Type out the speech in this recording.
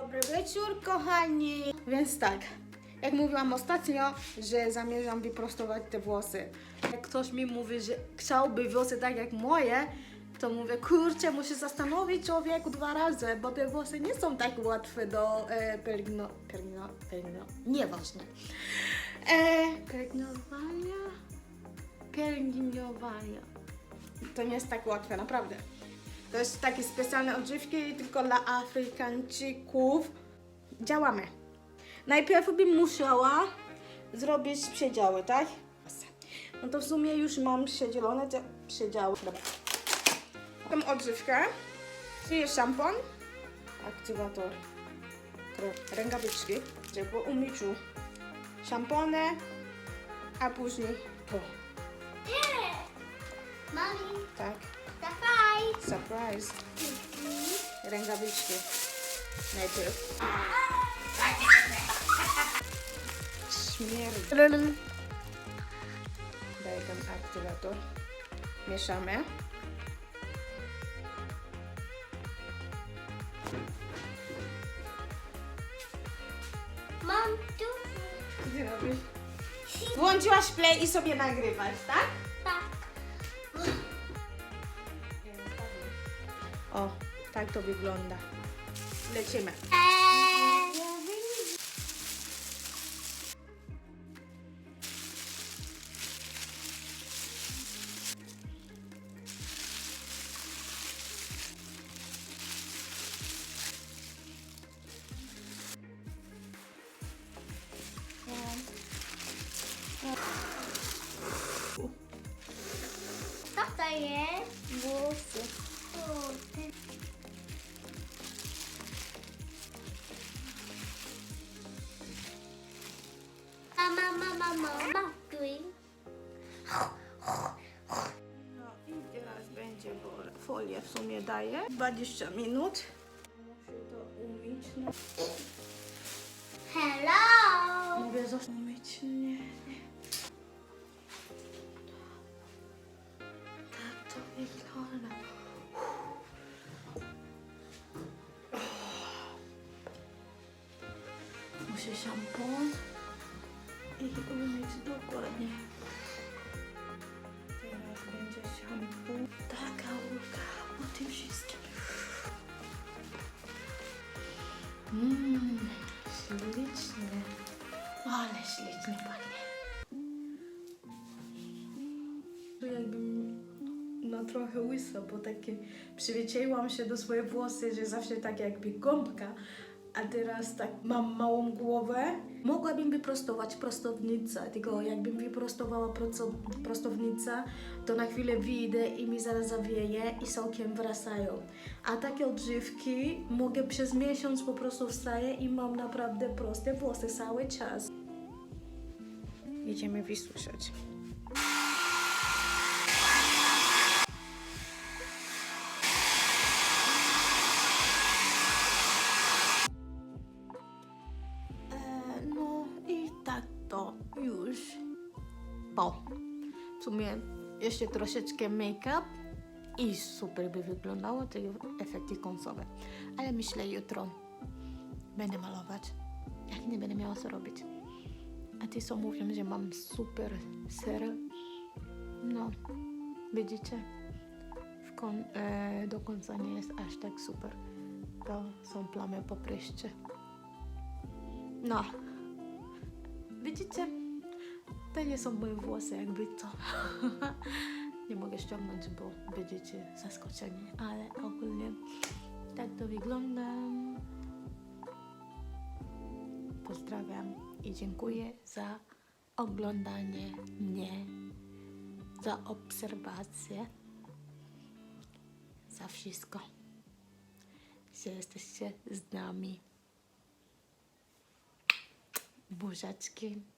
Dobry wieczór, kochani! Więc tak, jak mówiłam ostatnio, że zamierzam wyprostować te włosy. Jak ktoś mi mówi, że chciałby włosy tak jak moje, to mówię, kurczę, muszę zastanowić człowieku dwa razy, bo te włosy nie są tak łatwe do e, pielęgno... pielęgno... pielęgno... nieważne. E? Pielęgnowania. To nie jest tak łatwe, naprawdę. To jest takie specjalne odżywki tylko dla Afrykańczyków. Działamy. Najpierw bym musiała zrobić przedziały, tak? No to w sumie już mam przedzielone te przedziały. Dobra. Tą odżywkę. Tu jest szampon, aktywator, rękawiczki, żeby po umyciu szampony, a później! Mami, Tak, dawaj! Surprise. Rękawiczki. Najpierw. Śmierdzi. Daję ten aktywator. Mieszamy. Mam tu. Gdzie robisz? Włączyłaś play i sobie nagrywasz, tak? O, tak to wygląda. Lecimy. Co to jest? Mama, tuj. No i teraz będzie wola. Folię w sumie daję. 20 minut. Muszę to umyć. No. Hello! Mówię, zostać umyć. Nie, nie. Tak to wygląda. Muszę szampon i umyć dokładnie. Teraz będzie szampon. Taka ulga po tym wszystkim. Mmm, ślicznie. Ale ślicznie pachnie. Jakbym no trochę łysa, bo takie przywyczaiłam się do swoje włosy, że zawsze tak jakby gąbka, a teraz tak mam małą głowę. Mogłabym wyprostować prostownicę, tylko jakbym wyprostowała prostownicę, to na chwilę wyjdę i mi zaraz zawieje i sokiem wracają. A takie odżywki mogę przez miesiąc po prostu wstaję i mam naprawdę proste włosy cały czas. Idziemy wysuszać. To już. Po. W sumie jeszcze troszeczkę make-up i super by wyglądało te efekty końcowe. Ale myślę jutro będę malować, jak nie będę miała co robić. A ty co mówią, że mam super ser? No, widzicie? Kon- e, do końca nie jest aż tak super. To są plamy po pryszcie. No. Widzicie? To nie są moje włosy, jakby co. nie mogę ściągnąć, bo będziecie zaskoczeni, ale ogólnie tak to wygląda. Pozdrawiam i dziękuję za oglądanie mnie, za obserwację, za wszystko, że jesteście z nami. Buziaczki.